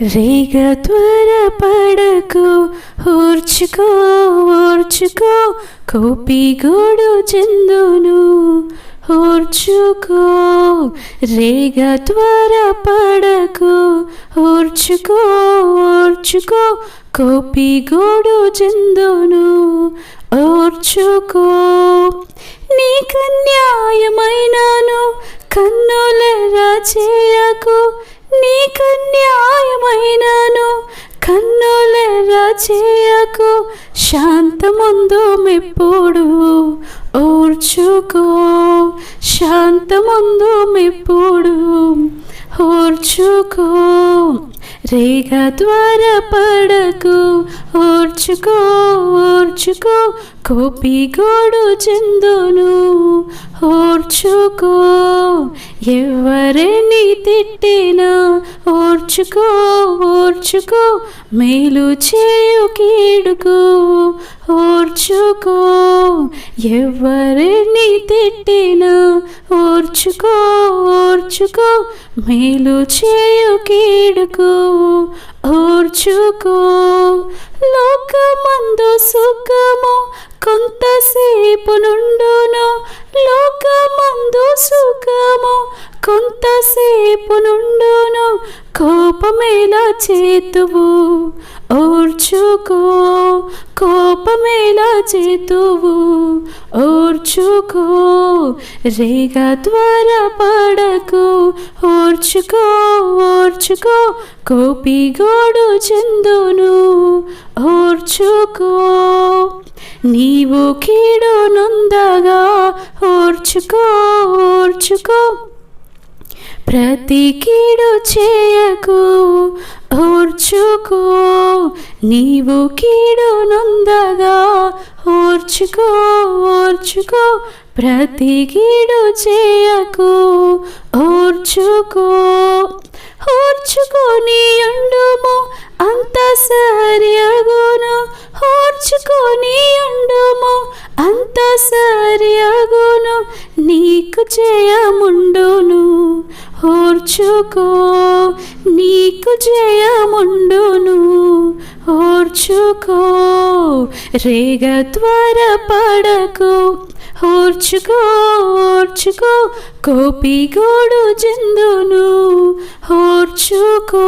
రేగ త్వరపడకు పడకు ఊర్చుకో కోపి గోడు చెందును ఓర్చుకో రేగ త్వరపడకు ఓర్చుకో ఊర్చుకో కోపి గోడు చెందును ఓర్చుకో నీకు న్యాయమైనను కన్నులరా చేయకు నీకు న్యాయమైనను కన్నులరా చేయకు శాంతముందు మెప్పుడు ఓర్చుకో శాంతముందు మెప్పుడు ఓర్చుకో రేగ ద్వారా పడకు ఓర్చుకో ఓర్చుకో కోపి గోడు చెందును ఓర్చుకో ఎవరిని తిట్టినా ఓర్చుకో ఓర్చుకో మేలు చేయు కీడుకు ఓర్చుకో ఎవరిని తిట్టినా ఓర్చుకో ఓర్చుకో మేలు చేయు కీడుకు ఓర్చుకో కొంతసేపు నుండును కోపమేలా చేతువు? ఓర్చుకో కోపమేలా చేతువు? ఓర్చుకో రేగ ద్వారా పడకు. ఓర్చుకో ఓర్చుకో కోపి గోడు చెందును. ఓర్చుకో నీవు కీడు నొందగా. ఓర్చుకో ఓర్చుకో ప్రతి కీడు చేయకు ఓర్చుకో. నీవు కీడు నొందగా ఓర్చుకో ఓర్చుకో. ప్రతి కీడు చేయకు ఓర్చుకో. ఓర్చుకొని నీకు జయముండును ఓర్చుకో. నీకు జయముండును ఓర్చుకో. రేగ త్వర పడకు ఓర్చుకో ఓర్చుకో. కోపి గోడు చెందును ఓర్చుకో.